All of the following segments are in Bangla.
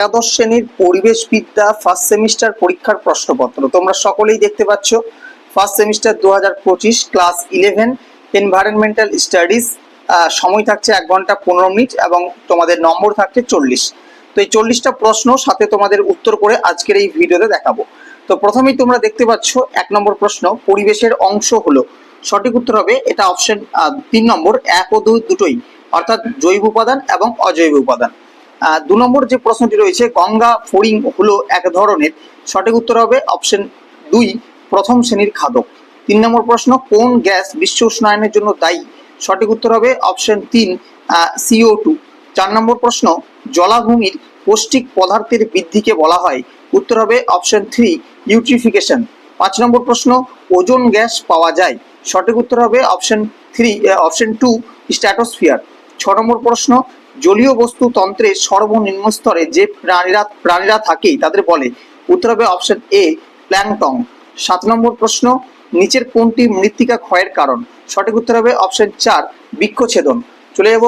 একাদশ শ্রেণির পরিবেশবিদ্যা ফার্স্ট সেমিস্টার পরীক্ষার প্রশ্নপত্র। তোমরা সকলেই দেখতে পাচ্ছ ফার্স্ট সেমিস্টার দু হাজার পঁচিশ ক্লাস ইলেভেন এনভায়রনমেন্টাল স্টাডিজ সময় থাকছে এক ঘণ্টা পনেরো মিনিট এবং তোমাদের নম্বর থাকছে চল্লিশ। তো এই চল্লিশটা প্রশ্ন সাথে তোমাদের উত্তর করে আজকের এই ভিডিওতে দেখাবো। তো প্রথমেই তোমরা দেখতে পাচ্ছ, এক নম্বর প্রশ্ন, পরিবেশের অংশ হলো। সঠিক উত্তর হবে, এটা অপশন তিন নম্বর, এক ও দুই দুটোই, অর্থাৎ জৈব উপাদান এবং অজৈব উপাদান। দু নম্বর যে প্রশ্নটি রয়েছে, গঙ্গা ফড়িং হলো এক ধরনের। সঠিক উত্তর হবে অপশন দুই, প্রথম শ্রেণির খাদক। তিন নম্বর প্রশ্ন, কোন গ্যাস বিশ্ব উষ্ণায়নের জন্য দায়ী? সঠিক উত্তর হবে অপশন তিন সিও টু চার নম্বর প্রশ্ন, জলাভূমির পৌষ্টিক পদার্থের বৃদ্ধিকে বলা হয়। উত্তর হবে অপশন থ্রি, ইউট্রিফিকেশন। পাঁচ নম্বর প্রশ্ন, ওজোন গ্যাস পাওয়া যায়? সঠিক উত্তর হবে option three option two stratosphere ছ নম্বর প্রশ্ন, জলীয় বস্তু তন্ত্রের সর্বনিম্ন স্তরে যে প্রাণীরা প্রাণীরা থাকে তাদের বলে। উত্তর হবে অপশন এ প্ল্যাংটং সাত নম্বর প্রশ্ন, নিচের কোনটি মৃত্তিকা ক্ষয়ের কারণ? সঠিক উত্তর হবে অপশন চার, বৃক্ষছেদন। চলে যাব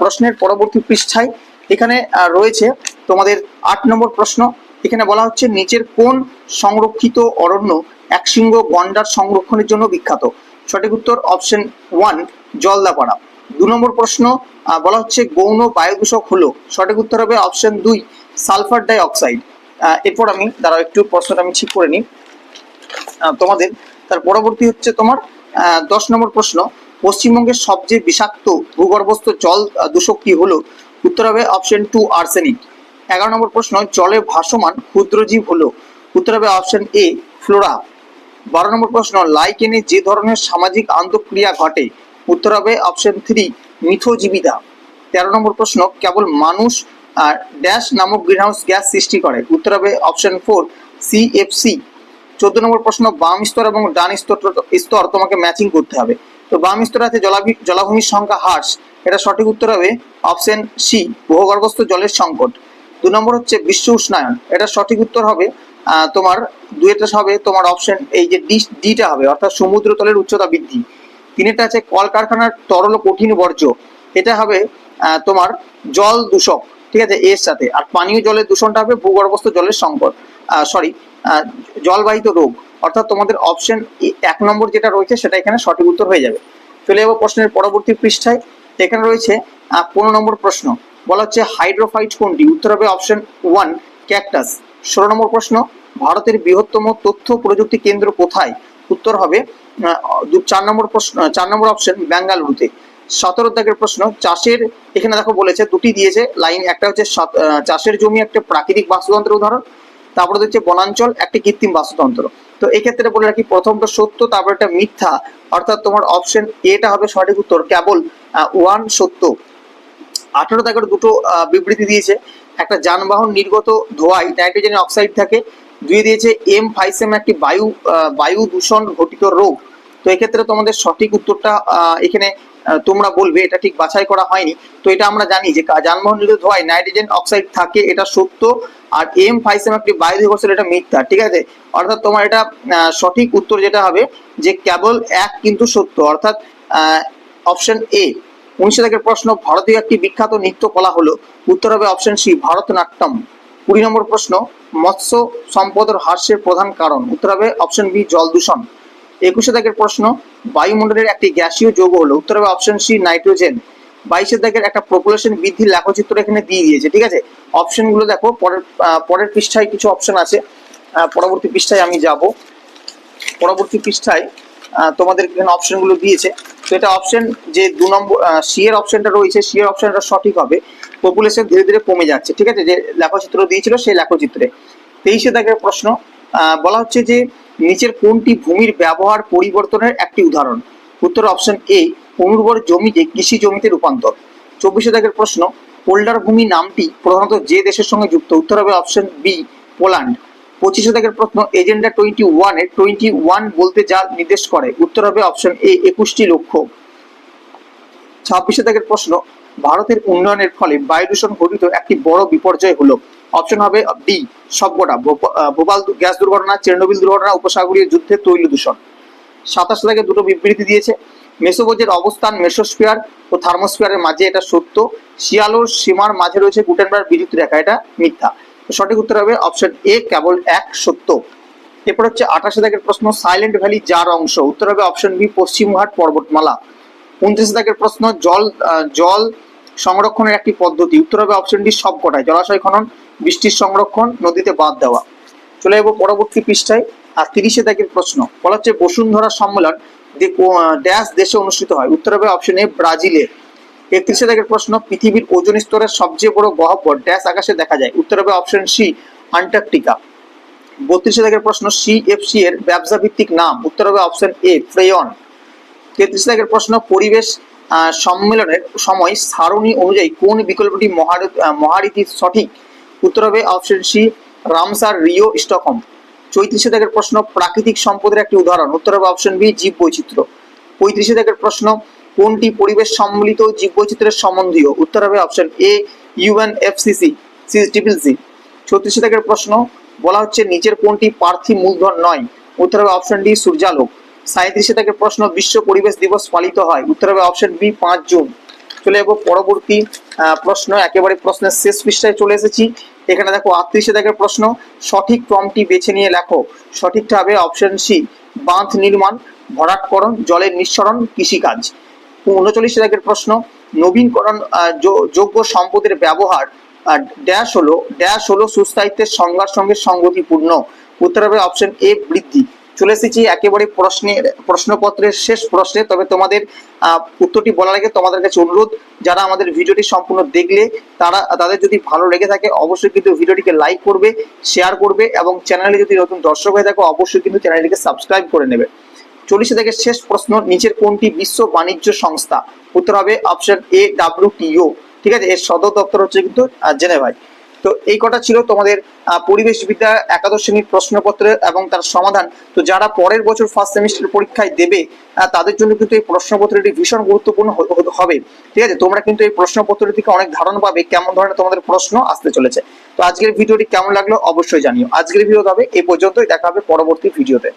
প্রশ্নের পরবর্তী পৃষ্ঠায়। এখানে রয়েছে তোমাদের আট নম্বর প্রশ্ন। এখানে বলা হচ্ছে নিচের কোন সংরক্ষিত অরণ্য একশৃঙ্গ গন্ডার সংরক্ষণের জন্য বিখ্যাত? সঠিক উত্তর অপশন ওয়ান জলদাপাড়া। দু নম্বর প্রশ্ন বলা হচ্ছে গৌণ বায়ু দূষক হলো। সঠিক উত্তর হবে অপশন দুই সালফার ডাই অক্সাইড এরপর আমি, দাঁড়াও, একটু প্রশ্নটা আমি ঠিক করে নিই। তোমাদের, তার পরবর্তী হচ্ছে তোমার দশ নম্বর প্রশ্ন, পশ্চিমবঙ্গের সবচেয়ে বিষাক্ত ভূগর্ভস্থ জল দূষক কি হলো? উত্তর হবে অপশন টু আর্সেনিক এগারো নম্বর প্রশ্ন, জলে ভাসমান ক্ষুদ্রজীব হলো? উত্তর হবে অপশন এ ফ্লোরা। বারো নম্বর প্রশ্ন লাইকেনে যে ধরনের সামাজিক আন্তঃক্রিয়া ঘটে উত্তর হবে অপশন থ্রি মিথোজীবিতা তেরো নম্বর প্রশ্ন, কেবল মানুষ আর ড্যাশ নামক গ্রিনহাউস গ্যাস সৃষ্টি করে। উত্তর হবে অপশন ফোর সিএফসি চোদ্দ নম্বর প্রশ্ন, বাম স্তর এবং ডান স্তর স্তর তোমাকে ম্যাচিং করতে হবে। তো বাম স্তর আছে জলাভি জলাভূমির সংখ্যা হ্রাস এটা সঠিক উত্তর হবে অপশন সি ভূগর্ভস্থ জলের সংকট। দু নম্বর হচ্ছে বিশ্ব উষ্ণায়ন। এটা সঠিক উত্তর হবে তোমার দুয়েটা হবে, তোমার অপশন এই যে ডি ডিটা হবে, অর্থাৎ সমুদ্র তলের উচ্চতা বৃদ্ধি। তিনেরটা আছে কলকারখানার তরল কঠিন বর্জ্য। এটা হবে তোমার জল দূষক, ঠিক আছে, এর সাথে। আর পানীয় জলের দূষণটা হবে ভূগর্ভস্থ জলের সংকট সরি জলবাহিত রোগ। অর্থাৎ তোমাদের অপশন এক নম্বর যেটা রয়েছে, সেটা এখানে সঠিক উত্তর হয়ে যাবে। চলে যাব প্রশ্নের পরবর্তী পৃষ্ঠায়। এখানে রয়েছে পনেরো নম্বর প্রশ্ন। বলা হচ্ছে, হাইড্রোফাইট কোনটি? উত্তর হবে অপশন ওয়ান ক্যাকটাস ষোলো নম্বর প্রশ্ন, ভারতের বৃহত্তম তথ্য প্রযুক্তি কেন্দ্র কোথায়? উত্তর হবে চার নম্বর প্রশ্ন চার নম্বর অপশন বেঙ্গালুরুতে সতেরো দাগের প্রশ্ন, চাষের, এখানে দেখো বলেছে, দুটি দিয়েছে লাইন একটা হচ্ছে চাষের জমি, একটা প্রাকৃতিক বাস্তুতন্ত্রের উদাহরণ, তারপরে হচ্ছে বনাঞ্চল, একটি কৃত্রিম বাস্তুতন্ত্র। তো এক্ষেত্রে বলে রাখি, প্রথমটা সত্য, তারপর একটা মিথ্যা, অর্থাৎ তোমার অপশন এটা হবে সঠিক উত্তর, কেবল ওয়ান সত্য। আঠারো দাগের দুটো বিবৃতি দিয়েছে, একটা যানবাহন নির্গত ধোঁয়ায় নাইট্রোজেন অক্সাইড থাকে দুই দিয়েছে এম ফাইসেম একটি বায়ু বায়ু দূষণ ঘটিত রোগ। তো এক্ষেত্রে তোমাদের সঠিক উত্তরটা এখানে তোমরা বলবে, এটা ঠিক বাছাই করা হয়নি। তো এটা আমরা জানি যে যানবাহন ধোঁয়ায় নাইট্রোজেন অক্সাইড থাকে, এটা সত্য। আর এম ফাইসেম একটি বায়ু দূষণ এটা মিথ্যা, ঠিক আছে? অর্থাৎ তোমার এটা সঠিক উত্তর যেটা হবে যে কেবল এক কিন্তু সত্য। অর্থাৎ অপশন এ, উনিশশো থেকে প্রশ্ন, ভারতীয় একটি বিখ্যাত নৃত্য কলা হলো। উত্তর হবে অপশন সি, ভারতনাট্যম। কুড়ি নম্বর প্রশ্ন, মৎস্য সম্পদের হ্রাসের প্রধান কারণ। উত্তর হবে অপশন বি জল দূষণ। একুশে দাগের প্রশ্ন, বায়ুমণ্ডলের একটি গ্যাসীয় যৌগ হলো। উত্তর হবে অপশন সি নাইট্রোজেন বাইশে দাগের একটা পপুলেশন বৃদ্ধির লেখচিত্র এখানে দিয়ে দিয়েছে, ঠিক আছে? অপশনগুলো দেখো, পরের পরের পৃষ্ঠায় কিছু অপশন আছে। পরবর্তী পৃষ্ঠায় আমি যাব। পরবর্তী পৃষ্ঠায় তোমাদের এখানে অপশনগুলো দিয়েছে। তো এটা অপশন যে দু নম্বর সি এর অপশনটা রয়েছে সি এর অপশনটা সঠিক হবে। পপুলেশন ধীরে ধীরে কমে যাচ্ছে, ঠিক আছে? যে লেখচিত্র দিয়েছিল সেই লেখচিত্রে। তেইশে দাগের প্রশ্ন বলা হচ্ছে যে নিচের কোনটি ভূমির ব্যবহার পরিবর্তনের একটি উদাহরণ? উত্তর অপশন এ অনুর্বর জমিকে কৃষি জমিতে রূপান্তর। চব্বিশে দাগের প্রশ্ন, পোল্ডার ভূমি নামটি প্রধানত যে দেশের সঙ্গে যুক্ত? উত্তর হবে অপশন বি পোল্যান্ড। পঁচিশে দাগের প্রশ্ন, এজেন্ডা টোয়েন্টি ওয়ানে টোয়েন্টি ওয়ান বলতে যা নির্দেশ করে? উত্তর হবে অপশন এ একুশটি লক্ষ্য। ছাব্বিশে দাগের প্রশ্ন ভারতের উন্নয়নের ফলে বায়ু দূষণ ঘটিত একটি বড় বিপর্যয় হলো। অপশন হবে ডি সবকটা ভোপাল গ্যাস দুর্ঘটনা, চেরনোবিল দুর্ঘটনা, উপসাগরীয় যুদ্ধে তৈল দূষণ। সাতাশ থেকে দুটো বিবৃতি দিয়েছে মেসোবোজের অবস্থান মেসোস্ফিয়ার ও থার্মোস্ফিয়ারের মাঝে, এটা সত্য। শিয়ালোর সীমার মাঝে রয়েছে গুটেনবার্গ বিদ্যুৎ রেখা, এটা মিথ্যা। সঠিক উত্তর হবে অপশন এ কেবল এক, সত্য। এরপর হচ্ছে আঠাশে দাগের প্রশ্ন সাইলেন্ট ভ্যালি যার অংশ? উত্তর হবে অপশন বি পশ্চিমঘাট পর্বতমালা। উনত্রিশে দাগের প্রশ্ন, জল জল সংরক্ষণের একটি পদ্ধতি। উত্তর হবে অপশন ডি সবকটাই। জলাশয় খনন, বৃষ্টির সংরক্ষণ, নদীতে বাদ দেওয়া। চলে যাব পরবর্তী পৃষ্ঠায়। আর তিরিশে দাগের প্রশ্ন। বলা হচ্ছে বসুন্ধরা সম্মেলন ড্যাশ দেশে অনুষ্ঠিত হয়। উত্তর হবে অপশন এ ব্রাজিলে। একত্রিশে দাগের প্রশ্ন, পৃথিবীর ওজন স্তরের সবচেয়ে বড় গহ্বর ড্যাশ আকাশে দেখা যায়। উত্তর হবে অপশন সি আন্টার্কটিকা। বত্রিশে দাগের প্রশ্ন সিএফসি এর ব্যবসা ভিত্তিক নাম। উত্তর হবে অপশন এ ফ্রেয়ন। তেত্রিশ দাগের প্রশ্ন, পরিবেশ সম্মেলনের সময় সারণী অনুযায়ী কোন বিকল্পটি মহারত সঠিক? উত্তর হবে option C Ramsar Rio, Stockholm. চৌত্রিশে দাগের প্রশ্ন, প্রাকৃতিক সম্পদের একটি উদাহরণ। উত্তর হবে অপশন বি জীব বৈচিত্র্য পঁয়ত্রিশে দাগের প্রশ্ন, কোনটি পরিবেশ সম্মিলিত জীব বৈচিত্র্যের সম্বন্ধীয়? উত্তর হবে option A UNFCCC C triple C ছত্রিশে দাগের প্রশ্ন, বলা হচ্ছে নিচের কোনটি পার্থিব মূলধন নয়? উত্তর হবে অপশন ডি সূর্যালোক। সাঁত্রিশে থেকে প্রশ্ন, বিশ্ব পরিবেশ দিবস পালিত হয়। উত্তর হবে অপশন বি পাঁচ জুন। চলে যাব পরবর্তী প্রশ্ন। একেবারে প্রশ্নের শেষ পৃষ্ঠায় চলে এসেছি। এখানে দেখো আটত্রিশে দাগের প্রশ্ন, সঠিক ক্রমটি বেছে নিয়ে লেখো। সঠিকটা হবে অপশন সি বাঁধ নির্মাণ, ভরাটকরণ, জলের নিঃসরণ, কৃষিকাজ। উনচল্লিশে দাগের প্রশ্ন নবীনকরণ যোগ্য সম্পদের ব্যবহার ড্যাশ হলো ড্যাশ হলো সুস্থায়িত্বের সংজ্ঞার সঙ্গে সংগতিপূর্ণ। উত্তর হবে অপশন এ বৃদ্ধি। চলে এসেছি একেবারে প্রশ্নের, প্রশ্নপত্রের শেষ প্রশ্নে। তবে তোমাদের উত্তরটি বলার আগে তোমাদের কাছে অনুরোধ, যারা আমাদের ভিডিওটি সম্পূর্ণ দেখলে, তারা, তাদের যদি ভালো লেগে থাকে, অবশ্যই কিন্তু ভিডিওটিকে লাইক করবে শেয়ার করবে এবং চ্যানেলে যদি নতুন দর্শক হয়ে থাকো, অবশ্যই কিন্তু চ্যানেলটিকে সাবস্ক্রাইব করে নেবে। চল্লিশে থেকে শেষ প্রশ্ন, নিচের কোনটি বিশ্ব বাণিজ্য সংস্থা? উত্তর হবে অপশন এ ডাব্লিউটিও ঠিক আছে, এর সদর দপ্তর হচ্ছে কিন্তু জেনেভায়। তো এই কটা ছিল তোমাদের পরিবেশবিদ্যা একাদশ শ্রেণির প্রশ্নপত্র এবং তার সমাধান। তো যারা পরের বছর ফার্স্ট সেমিস্টার পরীক্ষায় দেবে তাদের জন্য কিন্তু এই প্রশ্নপত্রটি ভীষণ গুরুত্বপূর্ণ হবে। ঠিক আছে? তোমরা কিন্তু এই প্রশ্নপত্রটি থেকে অনেক ধারণা পাবে, কেমন ধরনের তোমাদের প্রশ্ন আসতে চলেছে। তো আজকের ভিডিওটি কেমন লাগল অবশ্যই জানিও। আজকের ভিডিও হবে এই পর্যন্তই, দেখা হবে পরবর্তী ভিডিওতে।